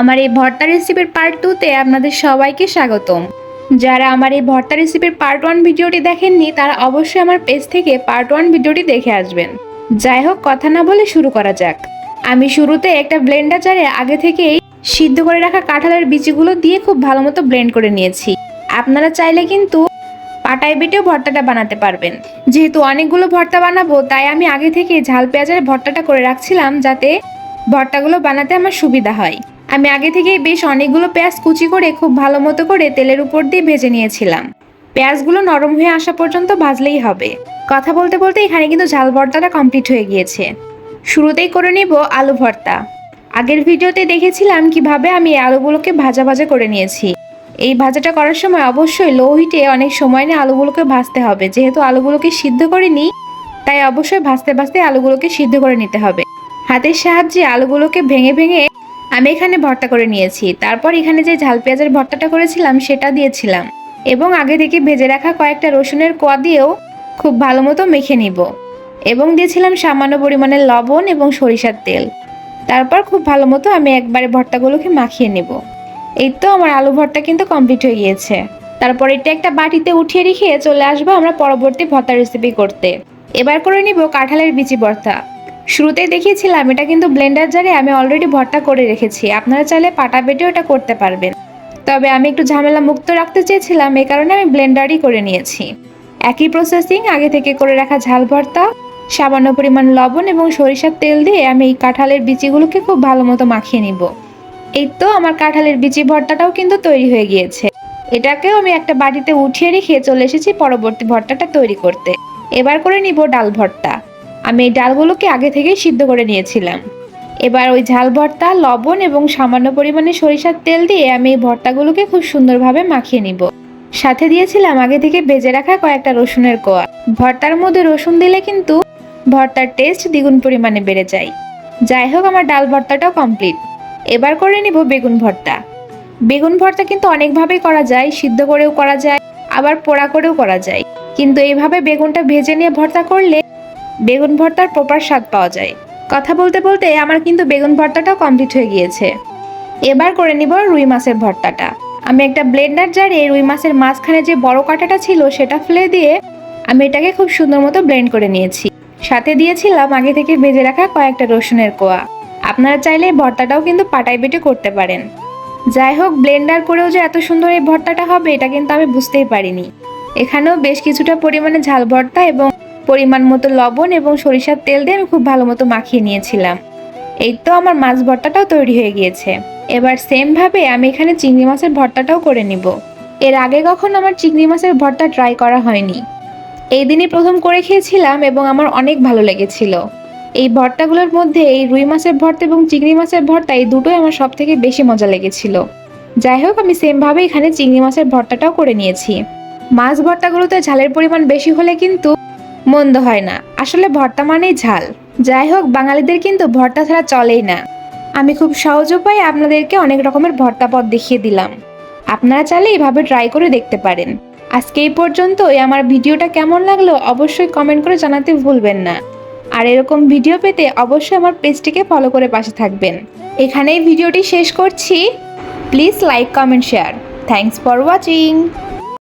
আমার এই ভর্তা রেসিপির পার্ট টুতে আপনাদের সবাইকে স্বাগতম। যারা আমার এই ভর্তা রেসিপির পার্ট ওয়ান ভিডিওটি দেখেননি, তারা অবশ্যই আমার পেজ থেকে পার্ট ওয়ান ভিডিওটি দেখে আসবেন। যাই হোক, কথা না বলে শুরু করা যাক। আমি শুরুতে একটা ব্লেন্ডার জারে আগে থেকেই সিদ্ধ করে রাখা কাঁঠালের বিচিগুলো দিয়ে খুব ভালো মতো ব্লেন্ড করে নিয়েছি। আপনারা চাইলে কিন্তু পাটায় বেটেও ভর্তাটা বানাতে পারবেন। যেহেতু অনেকগুলো ভর্তা বানাবো, তাই আমি আগে থেকে ঝাল পেঁয়াজের ভর্তাটা করে রাখছিলাম যাতে ভর্তাগুলো বানাতে আমার সুবিধা হয়। আমি আগে থেকেই বেশ অনেকগুলো পেঁয়াজ কুচি করে খুব ভালো মতো করে তেলের উপর দিয়ে ভেজে নিয়েছিলাম। পেঁয়াজগুলো নরম হয়ে আসা পর্যন্ত ভাজলেই হবে। কথা বলতে বলতে এখানে কিন্তু ঝাল ভর্তাটা কমপ্লিট হয়ে গিয়েছে। শুরুতেই করে নিব আলু ভর্তা। আগের ভিডিওতে দেখেছিলাম কীভাবে আমি আলুগুলোকে ভাজা ভাজা করে নিয়েছি। এই ভাজাটা করার সময় অবশ্যই লো হিটে অনেক সময় নিয়ে আলুগুলোকে ভাজতে হবে। যেহেতু আলুগুলোকে সিদ্ধ করে নিই তাই অবশ্যই ভাজতে ভাজতে আলুগুলোকে সিদ্ধ করে নিতে হবে। হাতের সাহায্যে আলুগুলোকে ভেঙে ভেঙে আমি এখানে ভর্তা করে নিয়েছি। তারপর এখানে যে ঝাল পেঁয়াজের ভর্তাটা করেছিলাম, সেটা দিয়েছিলাম। এবং আগে থেকে ভেজে রাখা কয়েকটা রসুনের কোয়া দিয়েও খুব ভালো মতো মেখে নিব। এবং দিয়েছিলাম সামান্য পরিমাণে লবণ এবং সরিষার তেল। তারপর খুব ভালো মতো আমি একবারে ভর্তাগুলোকে মাখিয়ে নেব। এই তো আমার আলু ভর্তা কিন্তু কমপ্লিট হয়ে গিয়েছে। তারপর এটা একটা বাটিতে উঠিয়ে রেখে চলে আসব আমরা পরবর্তী ভর্তা রেসিপি করতে। এবার করে নিব কাঁঠালের বিচি ভর্তা। শুরুতেই দেখিয়েছিলাম, এটা কিন্তু ব্লেন্ডার জারে আমি অলরেডি ভর্তা করে রেখেছি। আপনারা চাইলে পাটা বেটেও এটা করতে পারবেন। তবে আমি একটু ঝামেলা মুক্ত রাখতে চেয়েছিলাম এই কারণে আমি ব্লেন্ডারই করে নিয়েছি। একই প্রসেসিং আগে থেকে করে রাখা ঝাল ভর্তা, সামান্য পরিমাণ লবণ এবং সরিষার তেল দিয়ে আমি এই কাঁঠালের বিচিগুলোকে খুব ভালো মতো মাখিয়ে নিব। এই তো আমার কাঁঠালের বিচি ভর্তাটাও কিন্তু তৈরি হয়ে গিয়েছে। এটাকেও আমি একটা বাটিতে উঠিয়ে রেখে চলে এসেছি পরবর্তী ভর্তাটা তৈরি করতে। এবার করে নিব ডাল ভর্তা। আমি এই ডালগুলোকে আগে থেকেই সিদ্ধ করে নিয়েছিলাম। এবার ওই ঝাল ভর্তা, লবণ এবং সামান্য পরিমাণে সরিষার তেল দিয়ে আমি এই ভর্তাগুলোকে খুব সুন্দরভাবে মাখিয়ে নিব। সাথে দিয়েছিলাম আগে থেকে ভেজে রাখা কয়েকটা রসুনের কোয়া। ভর্তার মধ্যে রসুন দিলে কিন্তু ভর্তার টেস্ট দ্বিগুণ পরিমাণে বেড়ে যায়। যাই হোক, আমার ডাল ভর্তাটাও কমপ্লিট। এবার করে নিব বেগুন ভর্তা। বেগুন ভর্তা কিন্তু অনেকভাবেই করা যায়, সিদ্ধ করেও করা যায়, আবার পোড়া করেও করা যায়। কিন্তু এইভাবে বেগুনটা ভেজে নিয়ে ভর্তা করলে বেগুন ভর্তার প্রপার স্বাদ পাওয়া যায়। কথা বলতে বলতে আমার কিন্তু বেগুন ভর্তাটাও কমপ্লিট হয়ে গিয়েছে। এবার করে নিব রুই মাছের ভর্তাটা। আমি একটা ব্লেন্ডার জারে রুই মাছের মাঝখানে যে বড় কাঁটাটা ছিল সেটা ফেলে দিয়ে আমি এটাকে খুব সুন্দর মতো ব্লেন্ড করে নিয়েছি। সাথে দিয়েছিলাম আগে থেকে ভেজে রাখা কয়েকটা রসুনের কোয়া। আপনারা চাইলে ভর্তাটাও কিন্তু পাটাই বেটে করতে পারেন। যাই হোক ব্লেন্ডার করেও যে এত সুন্দর এই ভর্তাটা হবে, এটা কিন্তু আমি বুঝতেই পারিনি। এখানেও বেশ কিছুটা পরিমাণে ঝাল ভর্তা এবং পরিমাণ মতো লবণ এবং সরিষার তেল দিয়ে আমি খুব ভালো মতো মাখিয়ে নিয়েছিলাম। এই তো আমার মাছ ভর্তাটাও তৈরি হয়ে গিয়েছে। এবার সেম ভাবে আমি এখানে চিংড়ি মাছের ভর্তাটাও করে নিব। এর আগে কখনো আমার চিংড়ি মাছের ভর্তা ট্রাই করা হয়নি। এই দিনই প্রথম করে খেয়েছিলাম এবং আমার অনেক ভালো লেগেছিল। এই ভর্তাগুলোর মধ্যে এই রুই মাছের ভর্তা এবং চিংড়ি মাছের ভর্তা এই দুটোই আমার সব থেকে বেশি মজা লেগেছিল। যাই হোক, আমি সেমভাবে এখানে চিংড়ি মাছের ভর্তাটাও করে নিয়েছি। মাছ ভর্তাগুলোতে ঝালের পরিমাণ বেশি হলে কিন্তু মন্দ হয় না। আসলে ভর্তা মানেই ঝাল। যাই হোক, বাঙালিদের কিন্তু ভর্তা ছাড়া চলেই না। আমি খুব সহজ উপায়ে আপনাদেরকে অনেক রকমের ভর্তা পদ দেখিয়ে দিলাম। আপনারা চাইলে এভাবে ট্রাই করে দেখতে পারেন। আজকে এই পর্যন্তই। আমার ভিডিওটা কেমন লাগল অবশ্যই কমেন্ট করে জানাতে ভুলবেন না। আর এরকম ভিডিও পেতে অবশ্যই আমার পেজটিকে ফলো করে পাশে থাকবেন। এখানেই ভিডিওটি শেষ করছি। Please like comment share thanks for watching